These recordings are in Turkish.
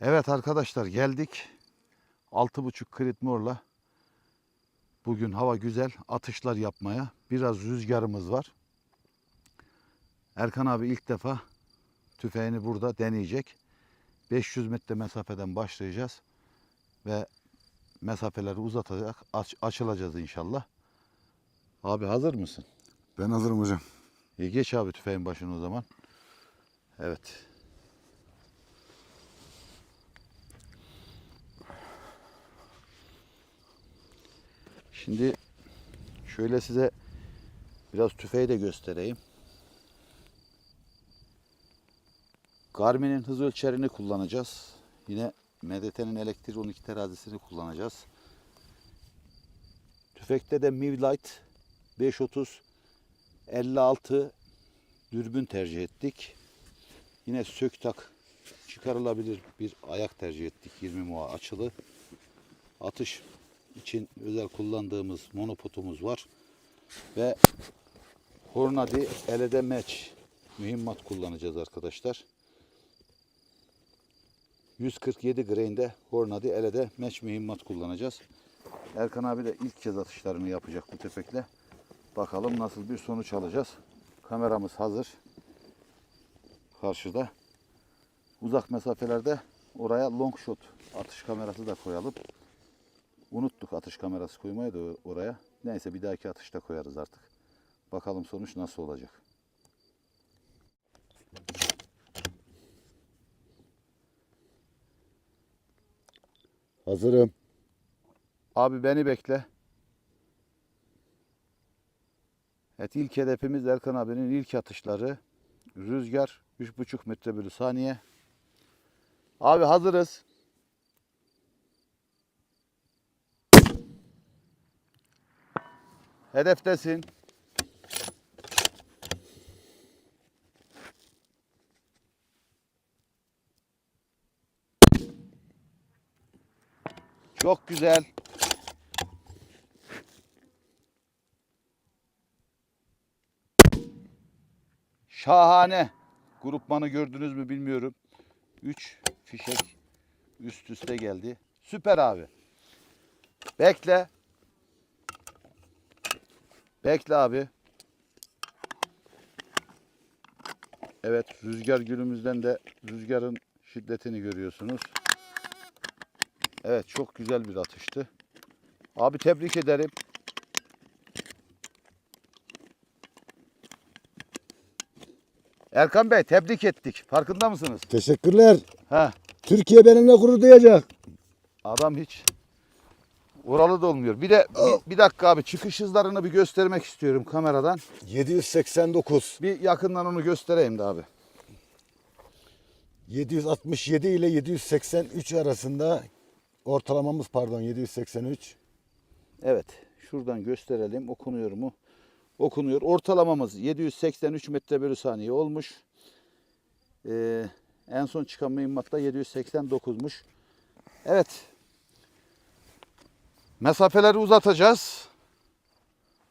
Evet arkadaşlar geldik. 6.5 Kritmor'la bugün hava güzel atışlar yapmaya. Biraz rüzgarımız var. Erkan abi ilk defa tüfeğini burada deneyecek. 500 metre mesafeden başlayacağız ve mesafeleri uzatacak, aç- açılacağız inşallah. Abi hazır mısın? Ben hazırım hocam. İyi geç abi tüfeğin başına o zaman. Evet. Şimdi şöyle size biraz tüfeği de göstereyim. Garmin'in hız ölçerini kullanacağız. Yine MDT'nin elektrik 12 terazisini kullanacağız. Tüfekte de Mivlight 530 56 dürbün tercih ettik. Yine söktak çıkarılabilir bir ayak tercih ettik. 20 muha açılı. Atış için özel kullandığımız monopotumuz var. Ve Hornady LED match mühimmat kullanacağız arkadaşlar. 147 grain'de Hornady LED match mühimmat kullanacağız. Erkan abi de ilk kez atışlarını yapacak bu tüfekle. Bakalım nasıl bir sonuç alacağız. Kameramız hazır. Karşıda. Uzak mesafelerde oraya long shot atış kamerası da koyalım. Unuttuk atış kamerası koymayı da oraya. Neyse bir dahaki atışta koyarız artık. Bakalım sonuç nasıl olacak. Hazırım. Abi beni bekle. Evet ilk hedefimiz Erkan abinin ilk atışları. Rüzgar 3,5 metre bölü saniye. Abi hazırız. Hedeftesin. Çok güzel. Şahane. Grupmanı gördünüz mü bilmiyorum. 3 fişek üst üste geldi. Süper abi. Bekle. Bekle abi. Evet rüzgar gülümüzden de rüzgarın şiddetini görüyorsunuz. Evet çok güzel bir atıştı. Abi tebrik ederim. Erkan Bey tebrik ettik. Farkında mısınız? Teşekkürler. Ha, Türkiye benimle gurur duyacak. adam hiç oralı da olmuyor. Bir de bir, bir dakika abi çıkış hızlarını bir göstermek istiyorum kameradan. 789. Bir yakından onu göstereyim de abi. 767 ile 783 arasında ortalamamız pardon 783. Evet şuradan gösterelim okunuyor mu? Okunuyor. Ortalamamız 783 metre bölü saniye olmuş. Ee, en son çıkan mühimmat da 789'muş. Evet. Mesafeleri uzatacağız.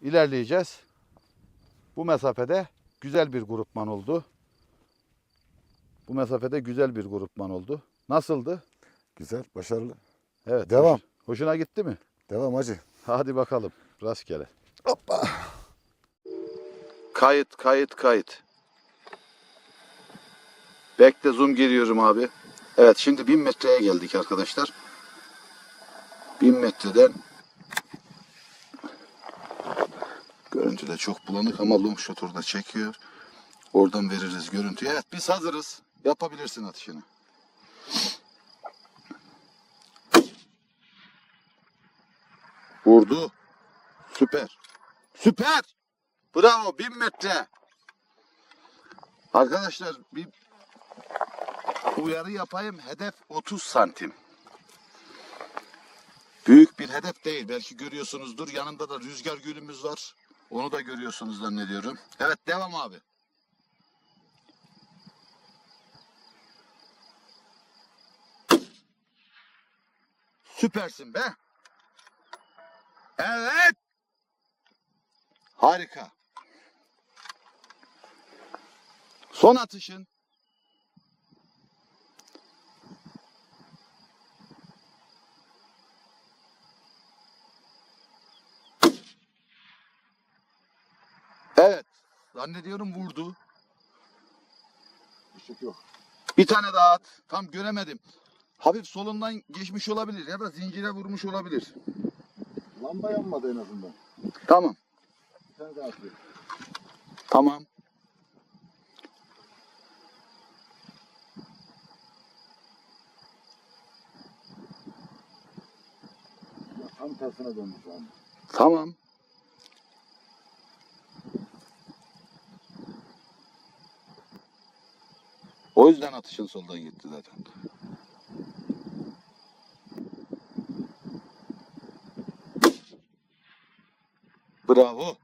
İlerleyeceğiz. Bu mesafede güzel bir grupman oldu. Bu mesafede güzel bir grupman oldu. Nasıldı? Güzel, başarılı. Evet. Devam. hoş- hoşuna gitti mi? Devam hacı. Hadi bakalım. Rastgele. Hoppa. Kayıt, kayıt, kayıt. Bekle zoom giriyorum abi. Evet şimdi 1000 metreye geldik arkadaşlar. 1000 metreden görüntü de çok bulanık ama long shot orada çekiyor. Oradan veririz görüntüyü. Evet biz hazırız. Yapabilirsin atışını. Vurdu. Süper. Süper. Bravo 1000 metre. Arkadaşlar bir uyarı yapayım. Hedef 30 santim. Büyük bir hedef değil. Belki görüyorsunuzdur. Yanında da rüzgar gülümüz var. Onu da görüyorsunuz zannediyorum. Evet devam abi. Süpersin be. Evet. Harika. Son atışın. Zannediyorum vurdu. Işık yok. Bir tane daha at. Tam göremedim. Hafif solundan geçmiş olabilir ya da zincire vurmuş olabilir. Lamba yanmadı en azından. Tamam. Bir tane daha atıyor. Tamam. Ya Tam tersine döndü şu an. Tamam. O yüzden atışın soldan gitti zaten. Bravo.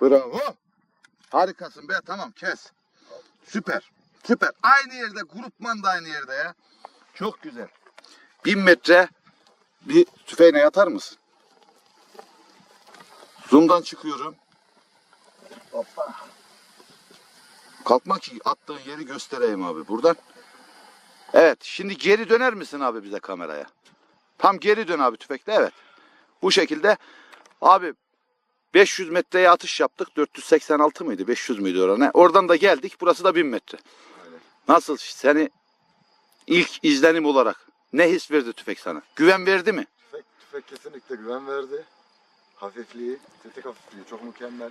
Bravo. Harikasın be tamam kes. Süper. Süper. Aynı yerde grupman da aynı yerde ya. Çok güzel. Bin metre bir tüfeğine yatar mısın? Zoom'dan çıkıyorum. Hoppa. Kalkma ki attığın yeri göstereyim abi buradan. Evet şimdi geri döner misin abi bize kameraya? Tam geri dön abi tüfekle evet. Bu şekilde abi 500 metreye atış yaptık. 486 mıydı? 500 müydü orana? Oradan da geldik. Burası da 1000 metre. Nasıl seni ilk izlenim olarak ne his verdi tüfek sana? Güven verdi mi? Tüfek, tüfek kesinlikle güven verdi. Hafifliği, tetik hafifliği çok mükemmel.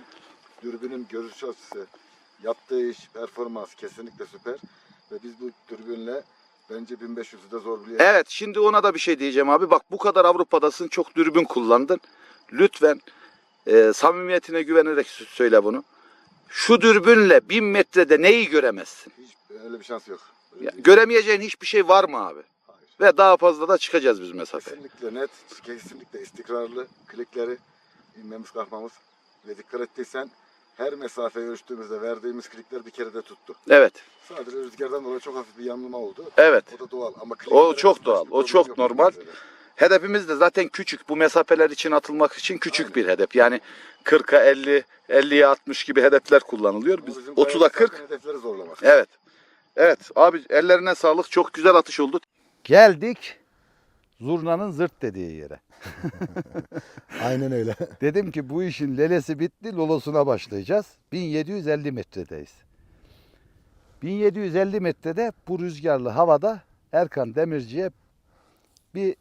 Dürbünün görüş açısı, yaptığı iş, performans kesinlikle süper. Ve biz bu dürbünle bence 1500'ü de zor bir Evet şimdi ona da bir şey diyeceğim abi. Bak bu kadar Avrupa'dasın çok dürbün kullandın. Lütfen e, samimiyetine güvenerek sö- söyle bunu. Şu dürbünle 1000 metrede neyi göremezsin? Hiç öyle bir şans yok. Öyle Ya, göremeyeceğin hiçbir şey var mı abi? Hayır. Ve daha fazla da çıkacağız biz mesafe. Kesinlikle net, kesinlikle istikrarlı klikleri inmemiz kalkmamız ve dikkat ettiysen her mesafeye ölçtüğümüzde verdiğimiz klikler bir kere de tuttu. Evet. Sadece rüzgardan dolayı çok hafif bir yanılma oldu. Evet. O da doğal ama O çok doğal, o çok normal. Hedefimiz de zaten küçük. Bu mesafeler için atılmak için küçük Aynen. bir hedef. Yani 40'a 50, 50'ye 60 gibi hedefler kullanılıyor. Biz bizim 30'a gayemiz 40 zaten Hedefleri zorlamak. Evet. Evet abi ellerine sağlık. Çok güzel atış oldu. Geldik zurnanın zırt dediği yere. Aynen öyle. Dedim ki bu işin lelesi bitti, lolosuna başlayacağız. 1750 metredeyiz. 1750 metrede bu rüzgarlı havada Erkan Demirci'ye bir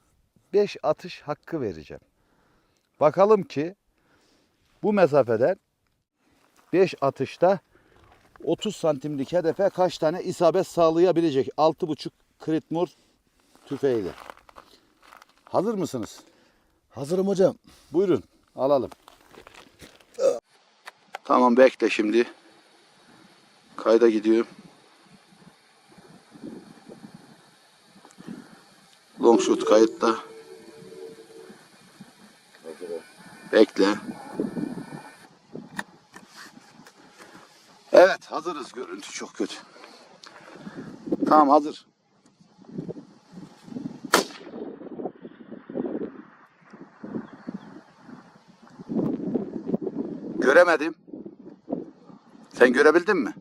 5 atış hakkı vereceğim. Bakalım ki bu mesafeden 5 atışta 30 santimlik hedefe kaç tane isabet sağlayabilecek? 6,5 Kritmur tüfeğiyle. Hazır mısınız? Hazırım hocam. Buyurun alalım. Tamam bekle şimdi. Kayda gidiyor. Long shot kayıtta. Bekle. Evet hazırız. Görüntü çok kötü. Tamam hazır. Göremedim. Sen görebildin mi?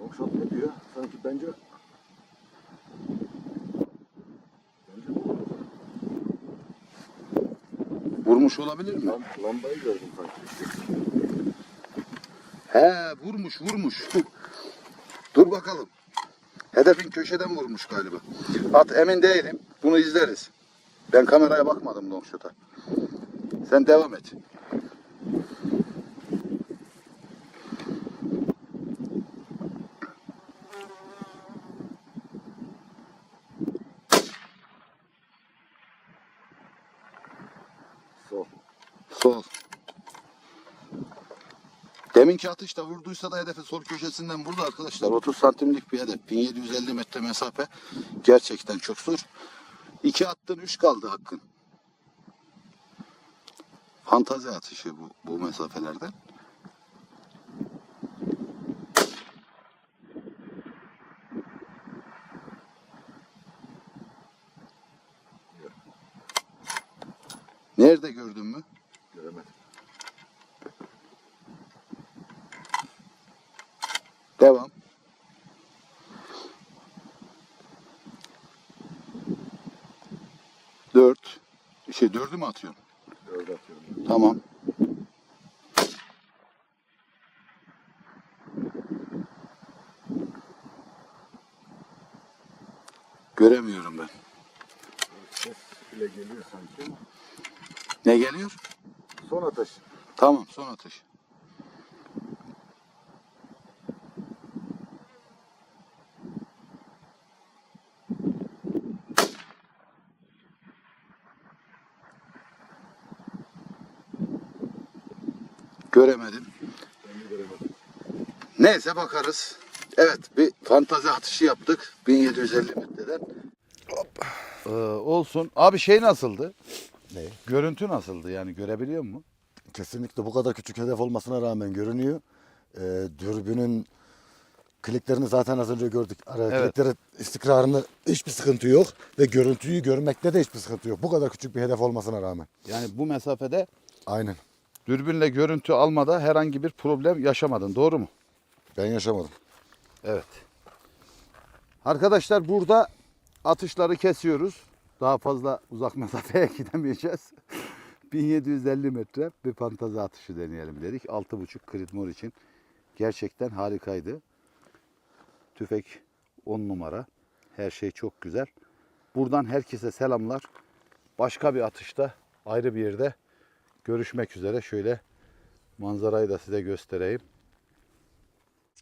Longshot ne diyor? Sanki bence Vurmuş olabilir mi? Lam- lambayı gördüm sanki. He vurmuş vurmuş. Dur bakalım. Hedefin köşeden vurmuş galiba. At emin değilim. Bunu izleriz. Ben kameraya bakmadım longshot'a. Sen devam et. Sol. Sol. Deminki atışta vurduysa da hedefin sol köşesinden vurdu arkadaşlar. 30 santimlik bir hedef. 1750 metre mesafe. Gerçekten çok zor. İki attın, üç kaldı hakkın. Fantazi atışı bu, bu mesafelerden. Nerede gördün mü? Göremedim. Devam. Dört. Şey dördü mü atıyorsun? şöyle atıyorum. Tamam. Göremiyorum ben. Ses bile geliyor sanki. Ne geliyor? Son ateş. Tamam son ateş. Neyse bakarız. Evet bir fantazi atışı yaptık. 1750 metreden. Ee, olsun. Abi şey nasıldı? Ne? Görüntü nasıldı yani görebiliyor musun? Kesinlikle bu kadar küçük hedef olmasına rağmen görünüyor. Ee, dürbünün kliklerini zaten az önce gördük. Ara, Evet. Klikleri istikrarında hiçbir sıkıntı yok. Ve görüntüyü görmekte de hiçbir sıkıntı yok. Bu kadar küçük bir hedef olmasına rağmen. Yani bu mesafede Aynen. dürbünle görüntü almada herhangi bir problem yaşamadın. Doğru mu? Ben yaşamadım. Evet. Arkadaşlar burada atışları kesiyoruz. Daha fazla uzak mesafeye gidemeyeceğiz. 1750 metre bir fantazi atışı deneyelim dedik. 6.5 Creedmoor için. Gerçekten harikaydı. Tüfek 10 numara. Her şey çok güzel. Buradan herkese selamlar. Başka bir atışta ayrı bir yerde görüşmek üzere. Şöyle manzarayı da size göstereyim.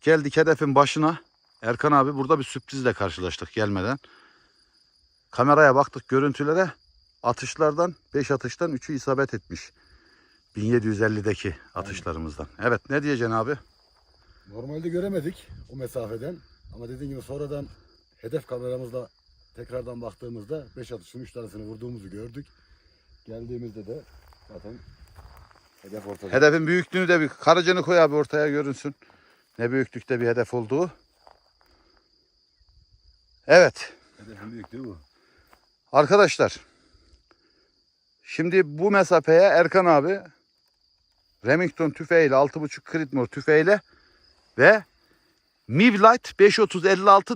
Geldik hedefin başına. Erkan abi burada bir sürprizle karşılaştık gelmeden. Kameraya baktık görüntülere. Atışlardan 5 atıştan 3'ü isabet etmiş. 1750'deki atışlarımızdan. Evet ne diyeceksin abi? Normalde göremedik o mesafeden. Ama dediğim gibi sonradan hedef kameramızla tekrardan baktığımızda 5 atışın 3 tanesini vurduğumuzu gördük. Geldiğimizde de zaten hedef ortada. Hedefin büyüklüğünü de bir karıcını koy abi ortaya görünsün. Ne büyüklükte bir hedef olduğu. Evet. Hedefin büyüklüğü bu. Arkadaşlar. Şimdi bu mesafeye Erkan abi Remington tüfeğiyle 6.5 Creedmoor tüfeğiyle ve Mivlight 530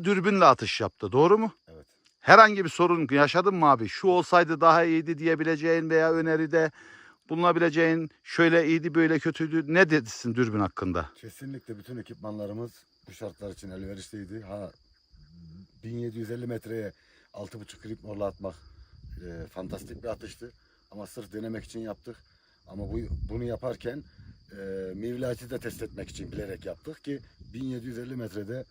dürbünle atış yaptı. Doğru mu? Evet. Herhangi bir sorun yaşadın mı abi? Şu olsaydı daha iyiydi diyebileceğin veya öneride bulunabileceğin şöyle iyiydi böyle kötüydü. Ne dedisin dürbün hakkında? Kesinlikle bütün ekipmanlarımız bu şartlar için elverişliydi. Ha 1750 metreye 6.5 grip morla atmak e, fantastik bir atıştı. Ama sırf denemek için yaptık. Ama bu bunu yaparken e, Mivlat'i de test etmek için bilerek yaptık ki 1750 metrede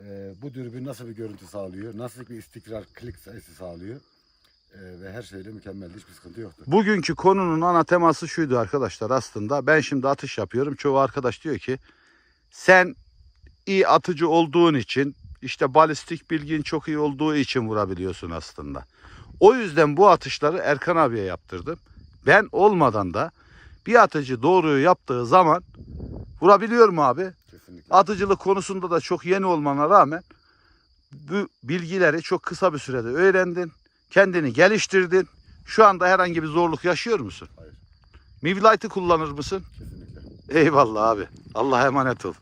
e, bu dürbün nasıl bir görüntü sağlıyor, nasıl bir istikrar klik sayısı sağlıyor ve her şeyle mükemmeldi. Hiçbir sıkıntı yoktu. Bugünkü konunun ana teması şuydu arkadaşlar aslında. Ben şimdi atış yapıyorum. Çoğu arkadaş diyor ki sen iyi atıcı olduğun için işte balistik bilgin çok iyi olduğu için vurabiliyorsun aslında. O yüzden bu atışları Erkan abiye yaptırdım. Ben olmadan da bir atıcı doğruyu yaptığı zaman vurabiliyor mu abi? Kesinlikle. Atıcılık konusunda da çok yeni olmana rağmen bu bilgileri çok kısa bir sürede öğrendin. Kendini geliştirdin. Şu anda herhangi bir zorluk yaşıyor musun? Hayır. Mivlight'ı kullanır mısın? Kesinlikle. Eyvallah abi. Allah'a emanet ol.